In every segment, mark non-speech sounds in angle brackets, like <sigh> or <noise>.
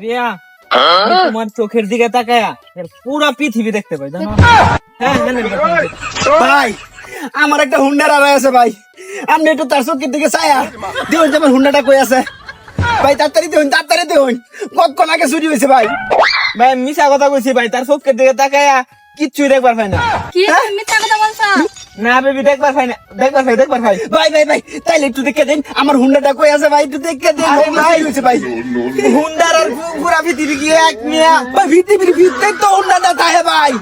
প্রিয়া আমি তোমার চোখের দিকে তাকায়া পুরা পৃথিবী দেখতে পাই জানো? হ্যাঁ হ্যাঁ, হ্যাঁ, ভাই আমার একটা হুন্ডার আড়াই আছে ভাই। আপনি একটু তার চোখের দিকে ছায়া দেখুন যে আমার হুন্ডাটা কই আছে? ভাই তাড়াতাড়ি দেখুন তাড়াতাড়ি দেখুন কতক্ষণ আগে চুরি হয়েছে ভাই। ভাই মিশা কথা কইছি ভাই তার চোখের দিকে তাকায়া কিচ্ছুই দেখবার পাই না। কি মিথ্যা কথা বলছো? না বেবি দেখবার পাই না দেখবার পাই দেখবার পাই। ভাই ভাই ভাই তাইলে একটু দেখে দিন আমার হুন্ডাটা কই আছে ভাই একটু দেখে দিন। আরে ভাই। হয়েছে ভাই। হুন্ডার পুরা এক মিয়া ভাই ভিতরে তো থাকে ভাই।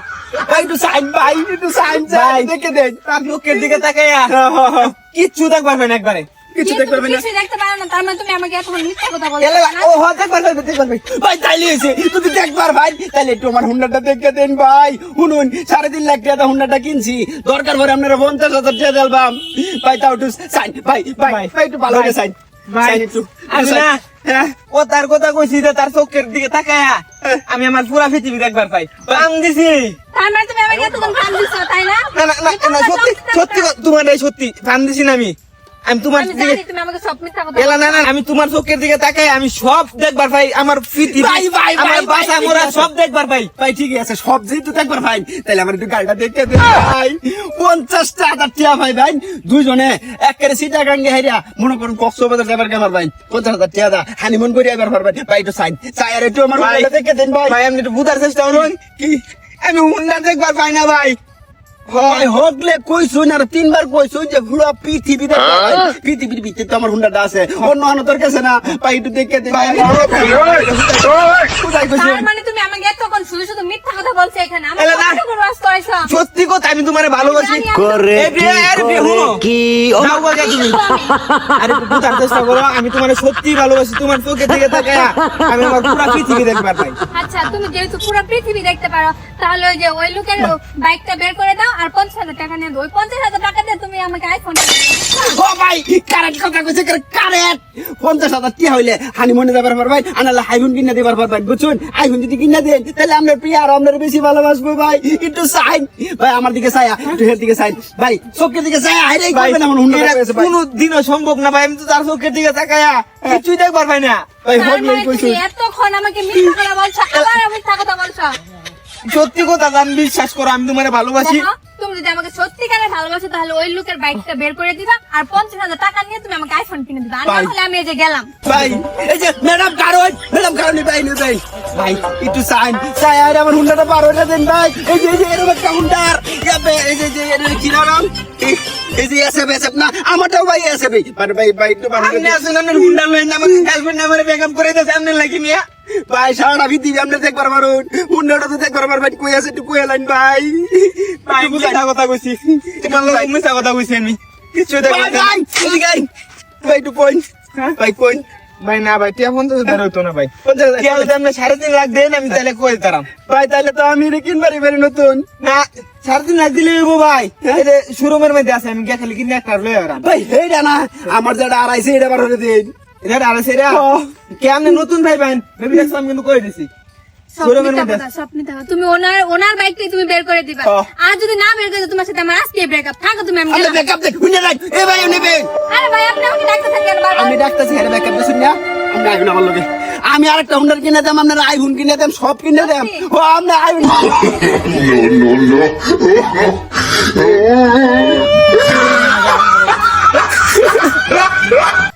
ভাই একটু সাইন ভাই একটু সাইন ভাই। দেখে দেন তার চোখের দিকে তাকায়া কিচ্ছু দেখবার পাই একবারে। কিছু কি দেখতে তুমি না। দেখতে পারো না তার মানে তুমি আমাকে এতক্ষণ মিথ্যা কথা বলছো ও হ দেখবার পাই দেখবার ভাই তাইলে হয়েছে। তুই দেখবার ভাই তাইলে একটু আমার হুন্ডাটা দেখে দেন ভাই। শুনুন সাড়ে তিন লাখ টাকা হুন্ডাটা কিনছি। দরকার পরে আপনারা পঞ্চাশ হাজার টাকা দিলাম ভাই তাও একটু সাইন ভাই ভাই ভাই, ভাই একটু ভালো করে সাইন ভাই, আমি না হ্যাঁ? ও তার কথা কইছি যে তার চোখের দিকে তাকায়া আমি আমার পুরা পৃথিবী দেখবার পাই। পাম দিছি। মানে তুমি আমাকে এতক্ষণ কান দিছো তাই না? না না না না সত্যি সত্যি তোমার সত্যি পাম দিছি না আমি। আমি তোমার এলা না না আমি তোমার চোখের দিকে তাকাই আমি সব দেখবার পাই আমার পৃথিবী ভাই, ভাই, ভাই, আমার বাসা মোরা সব দেখবার পাই। ভাই ঠিকই আছে সব যেহেতু দেখবার ভাই তাহলে আমার একটু গাড়িটা দেখে দেন ভাই। পঞ্চাশটা হাজার টিয়া ভাই ভাই। দুইজনে একেবারে সিটা গাঙ্গে হাইরা মনে করুন কক্সবাজার যাবার গেবার ভাই। পঞ্চাশ হাজার টিয়া দা হানিমুন করে এবার পারবেন ভাই। একটু সাইন। চাই আর একটু আমার ভাই। দেখে দেন ভাই। ভাই আমি একটু বুঝার চেষ্টা করুন। কি? আমি হুন্ডা দেখবার পাই না ভাই। হয় হকলে তিনবার যে পুরো পৃথিবী পৃথিবীর ভিতরে তো আমার হুন্ডাটা আছে। অন্য অন্য তোর কাছে না ভাই একটু দেখে দেন ভাই কোথায় কইছুন তার মানে তুমি আমাকে এতক্ষণ শুধু শুধু মিথ্যা কথা বলছো এখানে? আমার এলা না। কতটুকু রস করেছ সত্যি কথা আমি তোমার ভালোবাসি। আমি করে। কি। আরে বুঝার চেষ্টা করো তোমার সত্যি ভালোবাসি তোমার চোখের দিকে তাকায়া আমি আমার পুরা পৃথিবী দেখবার পাই। আচ্ছা তুমি যেহেতু পুরো পৃথিবী দেখতে পারো তাহলে ওই যে ওই লোকের বাইকটা বের করে দাও আর পঞ্চাশ হাজার টাকা নিয়ে ওই পঞ্চাশ হাজার টাকা দিয়ে তুমি আমাকে আইফোন ও ভাই কারেক্ট কথা কইছে কারেক্ট পঞ্চাশ হাজার টিয়া হইলে? হানিমুনে যাবার পারবেন আনালে হাইফোন কিনে দিবার পারবেন বুঝছেন? আইফোন যদি কিনে দেন তাহলে আমরা প্রিয় আর আমরা বেশি ভালোবাসবো ভাই। একটু সাইন। ভাই আমার দিকে চায়া একটু হের দিকে সাইন। ভাই চোখের দিকে চায়া হাইরে ভাই করবেন আমার হুন্ডা ভাই। কোনো দিনও সম্ভব না ভাই আমি তো তার চোখের দিকে তাকায়া কিছুই দেখবার পাই না। ভাই মানে কইছুন তুমি এতক্ষণ আমাকে মিথ্যা কথা বলছো আবার মিথ্যা কথা বলছো? সত্যি কথা জান বিশ্বাস করো আমি তোমার ভালোবাসি। যদি আমাকে সত্যিকারে ভালোবাসো তাহলে ওই লোকের বাইকটা বের করে দিবা আর পঞ্চাশ হাজার টাকা নিয়ে তুমি আমাকে আইফোন কিনে দিবা। আর না হলে আমি এই যে গেলাম। ভাই এই যে ম্যাডাম কারণ ম্যাডাম কারণ ভাই নে ভাই ভাই একটু সাইন চায়া আর আমার হুন্ডাটা পার দেন ভাই এই যে এই যে এরকম একটা হুন্ডার এই যে যে এর কি নাম? এই যে এসএফ এসএফ না আমারটাও ভাই এসএফ মানে ভাই ভাই একটু বানাতে আপনি আসুন আপনার হুন্ডা লইন আমার গার্লফ্রেন্ড আমার ব্যাকআপ করে দিয়েছে আপনি লাগি মিয়া ভাই সারাটা আপনি দেখবার পারুন হুন্ডাটা তো দেখবার পারবেন কই আছে একটু কই লাইন ভাই ভাই মিথ্যা কথা কইছি। তোমার লোক মিথ্যা কথা কইছি আমি। কিছু ভাই ভাই ভাই একটু কইন। ভাই কইন। ভাই না ভাই টিয়া ফোন তো ধরে না ভাই। পঞ্চাশ হাজার। টিয়া সাড়ে তিন লাখ দেন আমি তাহলে কই তারাম ভাই তাহলে তো আমি রে কিনবারই পারি নতুন। না সাড়ে তিন লাখ দিলে হইবো ভাই। এটা শোরুমের মধ্যে আছে আমি গিয়ে খালি কিনে একটা আরাম। ভাই না আমার যেটা আড়াইছে এটা বার হয়ে দিন। এটা। কে আপনি নতুন ভাই ভাই দেখছ আমি কিন্তু কই দিছি। তুমি ওনার ওনার বাইকটাই তুমি বের করে দিবা। আর যদি না বের করে দাও, তোমার সাথে আমার আজকে ব্রেকআপ থাকো তুমি আমি আপনি গেলাম। দেখ হুন্ডা রাখ। এ ভাই নেবে আরে ভাই আপনি আমাকে ডাকতে থাকেন আমি ডাক্তার হেরে ব্যাকআপ দিছুন না আমি আইফোন আমার লগে। আমি আরেকটা হুন্ডার কিনে দেম আপনার আইফোন কিনে দেম সব কিনে দেম। ও আপনি আইফোন। <laughs> <laughs>